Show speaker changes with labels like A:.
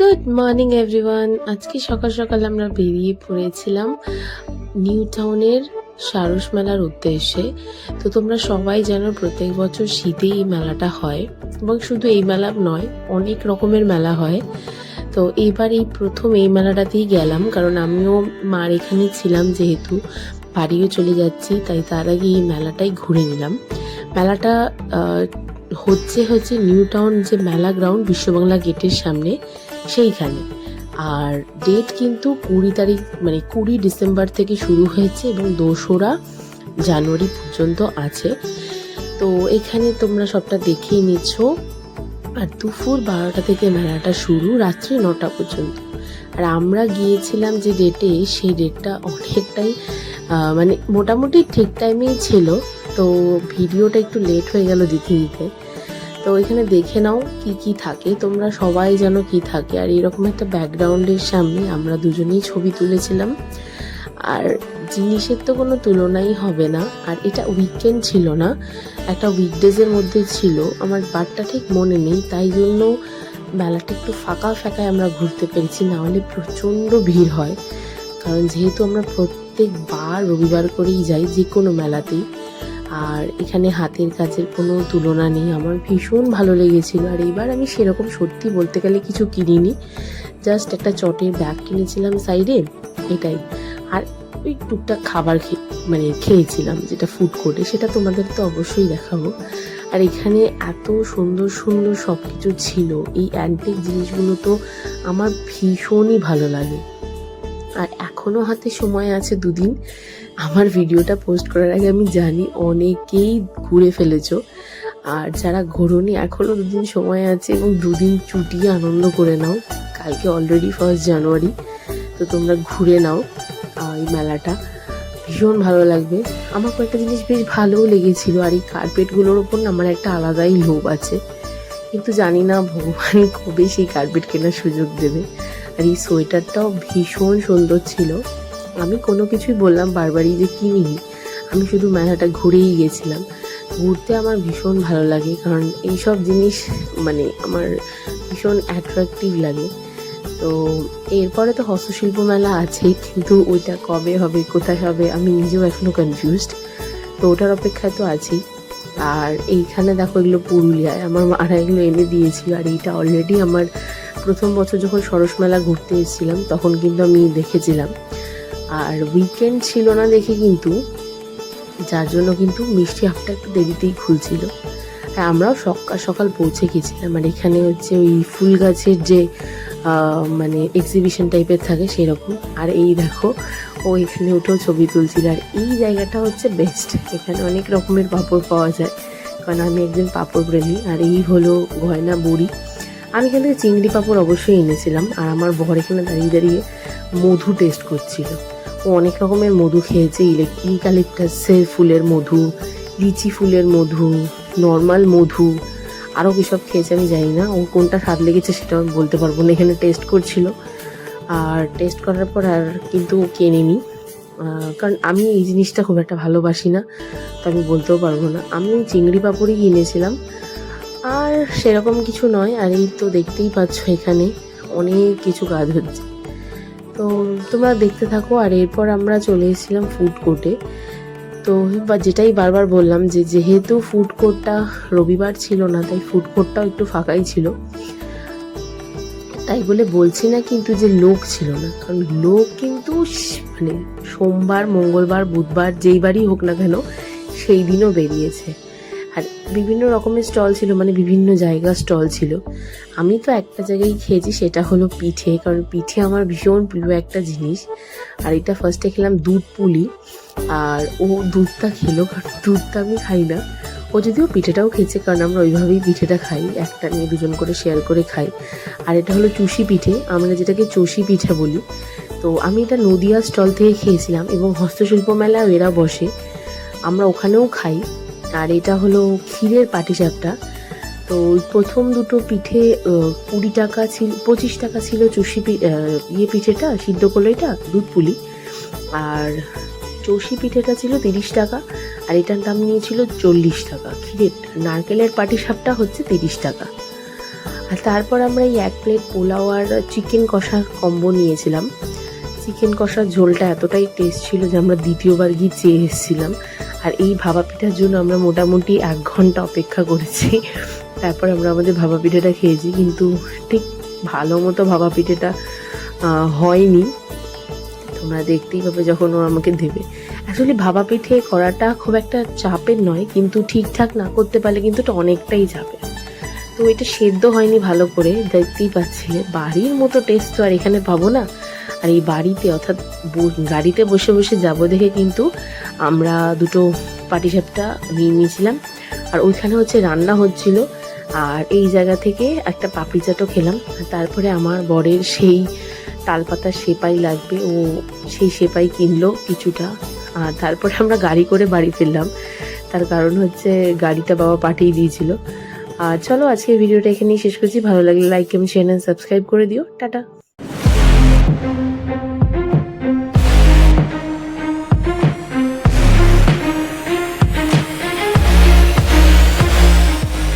A: Good morning everyone আজকে সকাল সকাল আমরা বেরিয়ে পড়েছিলাম নিউ টাউনের সারস মেলার উদ্দেশ্যে। তো তোমরা সবাই জানো প্রত্যেক বছর শীতে এই মেলাটা হয় এবং শুধু এই মেলা নয়, অনেক রকমের মেলা হয়। তো এইবার এই প্রথম এই মেলাটাতেই গেলাম, কারণ আমিও মার এখানে ছিলাম যেহেতু, বাড়িও চলে যাচ্ছি, তাই তার আগে এই মেলাটাই ঘুরে নিলাম। মেলাটা হচ্ছে হচ্ছে নিউ টাউন যে মেলা গ্রাউন্ড, বিশ্ববাংলা গেটের সামনে। সেইখানে। আর ডেট কিন্তু কুড়ি তারিখ মানে কুড়ি ডিসেম্বর থেকে শুরু হয়েছে এবং দোসরা জানুয়ারি পর্যন্ত আছে। তো এখানে তোমরা সবটা দেখেই নিচ্ছ। আর দুপুর বারোটা থেকে মেলাটা শুরু, রাত্রি নটা পর্যন্ত। আর আমরা গিয়েছিলাম যে ডেটে সেই ডেটটা অনেকটাই মানে মোটামুটি ঠিক টাইমেই ছিল। তো ভিডিওটা একটু লেট হয়ে গেল দিতে দিতে তো ওইখানে দেখে নাও কি কি থাকে, তোমরা সবাই যেন কি থাকে। আর এরকম একটা ব্যাকগ্রাউন্ডের সামনে আমরা দুজনেই ছবি তুলেছিলাম। আর জিনিসের তো কোনো তুলনাই হবে না। আর এটা উইকেন্ড ছিল না, একটা উইকডেজের মধ্যে ছিল। আমার বারটা ঠিক মনে নেই, তাই জন্য মেলাটা একটু ফাঁকা ফাঁকায় আমরা ঘুরতে পেরেছি, না হলে প্রচণ্ড ভিড় হয়। কারণ যেহেতু আমরা প্রত্যেকবার রবিবার করেই যাই যে কোনো মেলাতেই। আর এখানে হাতের কাজের কোনো তুলনা নেই। আমার ভীষণ ভালো লেগেছিল। আর এইবার আমি সেরকম সত্যি বলতে গেলে কিছু কিনিনি। জাস্ট একটা চটের ব্যাগ কিনেছিলাম সাইডে, এটাই। আর ওই টুকটাক খাবার খেয়ে মানে খেয়েছিলাম যেটা ফুড কোর্টে সেটা তোমাদের তো অবশ্যই দেখাবো। আর এখানে এত সুন্দর সুন্দর সব কিছু ছিল। এই অ্যান্টিক জিনিসগুলো তো আমার ভীষণই ভালো লাগে। আর এখনও হাতে সময় আছে দুদিন। আমার ভিডিওটা পোস্ট করার আগে আমি জানি অনেকেই ঘুরে ফেলেছো। আর যারা ঘোরনি এখনও দুদিন সময় আছে এবং দুদিন চুটিয়ে আনন্দ করে নাও। কালকে অলরেডি ফার্স্ট জানুয়ারি তো তোমরা ঘুরে নাও এই মেলাটা। ভীষণ ভালো লাগবে। আমার কয়েকটা জিনিস বেশ ভালোও লেগেছিল, আর এই কার্পেটগুলোর ওপর না আমার একটা আলাদাই লোভ আছে। কিন্তু জানি না ভগবান কবে সেই কার্পেট কেনার সুযোগ দেবে। আর এই সোয়েটারটাও ভীষণ সুন্দর ছিল। আমি কোনো কিছুই বললাম বারবারই যে কিনিনি আমি শুধু মেলাটা ঘুরেই গেছিলাম ঘুরতে আমার ভীষণ ভালো লাগে, কারণ এইসব জিনিস মানে আমার ভীষণ অ্যাট্রাকটিভ লাগে। তো এরপরে তো হস্তশিল্প মেলা আছেই, কিন্তু ওইটা কবে হবে, কোথায় হবে, আমি নিজেও এখনও কনফিউজড তো ওটার অপেক্ষায় তো আছেই। আর এইখানে দেখো এগুলো পুরুলিয়ায়, আমার মারা এগুলো এনে দিয়েছিল আর এইটা অলরেডি আমার প্রথম বছর যখন সরস মেলা ঘুরতে এসেছিলাম, তখন কিন্তু আমি দেখেছিলাম। আর উইকেন্ড ছিল না দেখে কিন্তু যার জন্য কিন্তু মিষ্টি আপটা একটু দেরিতেই খুলছিল। আর আমরাও সকাল সকাল পৌঁছে গেছিলাম। আর এখানে হচ্ছে ওই ফুল গাছের যে মানে এক্সিবিশন টাইপের থাকে সেরকম। আর এই দেখো, ও এখানে উঠেও ছবি তুলছিল। আর এই জায়গাটা হচ্ছে বেস্ট এখানে অনেক রকমের পাঁপড় পাওয়া যায়। কারণ আমি একজন পাঁপড় প্রেমী। আর এই হলো গয়না বড়ি। আমি এখান থেকে চিংড়ি পাঁপড় অবশ্যই এনেছিলাম, আর আমার বর এখানে দাঁড়িয়ে দাঁড়িয়ে মধু টেস্ট করছিল। ও অনেক রকমের মধু খেয়েছে ইউক্যালিপটাসের ফুলের মধু, লিচি ফুলের মধু নর্মাল মধু, আরও কিসব খেয়েছে আমি জানি না। ও কোনটা স্বাদ লেগেছে সেটা আমি বলতে পারব না, এখানে টেস্ট করছিল। আর টেস্ট করার পর আর কিন্তু ও কেনেনি। কারণ আমি এই জিনিসটা খুব একটা ভালোবাসি না, তো আমি বলতেও পারব না। আমি চিংড়ি পাঁপড়ই কিনেছিলাম আর সেরকম কিছু নয়, আর এই তো দেখতেই পাচ্ছ এখানে অনেক কিছু কাজ হচ্ছে। তো তোমরা দেখতে থাকো, আর এরপর আমরা চলে এসেছিলাম ফুড কোর্টে তো বা যেটাই বারবার বললাম যে যেহেতু ফুড কোর্টটা রবিবার ছিল না, তাই ফুড কোর্টটাও একটু ফাঁকাই ছিল। তাই বলে বলছি না কিন্তু যে লোক ছিল না, কারণ লোক কিন্তু মানে সোমবার, মঙ্গলবার, বুধবার যেই বারই হোক না কেন, সেই দিনও বেরিয়েছে। আর বিভিন্ন রকমের স্টল ছিল মানে বিভিন্ন জায়গা স্টল ছিল। আমি তো একটা জায়গায় খেয়েছি, সেটা হলো পিঠে, কারণ পিঠে আমার ভীষণ প্রিয় একটা জিনিস। আর এটা ফার্স্টে খেলাম দুধ পুলি, আর ও দুধটা খেলো, কারণ দুধটা আমি খাই না। ও যদিও পিঠেটাও খেয়েছে, কারণ আমরা ওইভাবেই পিঠেটা খাই, একটা নিয়ে দুজন করে শেয়ার করে খাই। আর এটা হলো চুষি পিঠে, আমরা যেটাকে চষি পিঠে বলি। তো আমি এটা নদিয়া স্টল থেকে খেয়েছিলাম, এবং হস্তশিল্প মেলাও এরা বসে। আমরা ওখানেও খাই। আর এটা হলো ক্ষীরের পাটিসাপটা। তো প্রথম দুটো পিঠে কুড়ি টাকা ছিল, পঁচিশ টাকা ছিল চষি ইয়ে পিঠেটা, সিদ্ধ কলাইটা দুধ পুলি। আর চষি পিঠেটা ছিল তিরিশ টাকা, আর এটার দাম নিয়েছিল চল্লিশ টাকা। ক্ষীরের, নারকেলের পাটিসাপটা হচ্ছে তিরিশ টাকা। আর তারপর আমরা এই এক প্লেট পোলাও আর চিকেন কষা কম্বো নিয়েছিলাম। চিকেন কষার ঝোলটা এতটাই টেস্ট ছিল যে আমরা দ্বিতীয়বার গিয়ে চেয়ে এসেছিলাম। আর এই ভাবা পিঠার জন্য আমরা মোটামুটি এক ঘণ্টা অপেক্ষা করেছি। তারপর আমরা আমাদের ভাবা পিঠাটা খেয়েছি, কিন্তু ঠিক ভালো মতো ভাবা পিঠেটা হয়নি। তোমরা দেখতেই পাবে যখন ও আমাকে দেবে। অ্যাকচুয়ালি ভাবা পিঠে করাটা খুব একটা চাপের নয়, কিন্তু ঠিকঠাক না করতে পারলে কিন্তু এটা অনেকটাই যাবে। তো এটা সেদ্ধ হয়নি ভালো করে, দেখতেই পাচ্ছিলে। বাড়ির মতো টেস্ট তো আর এখানে পাবো না। আর এই বাড়িতে, অর্থাৎ গাড়িতে বসে বসে যাব দেখে কিন্তু আমরা দুটো পাটিসাপটা নিয়ে নিয়েছিলাম। আর ওইখানে হচ্ছে রান্না হচ্ছিল। আর এই জায়গা থেকে একটা পাপড়ি চাটও খেলাম। তারপরে আমার বরের সেই তালপাতার সেপাই লাগবে। ও সেই সেপাই কিনলো কিছুটা। আর তারপরে আমরা গাড়ি করে বাড়ি ফিরলাম। তার কারণ হচ্ছে গাড়িটা বাবা পাঠিয়ে দিয়েছিল। আর চলো আজকের ভিডিওটা এখানেই শেষ করছি। ভালো লাগলে লাইক এবং শেয়ার সাবস্ক্রাইব করে দিও। টাটা।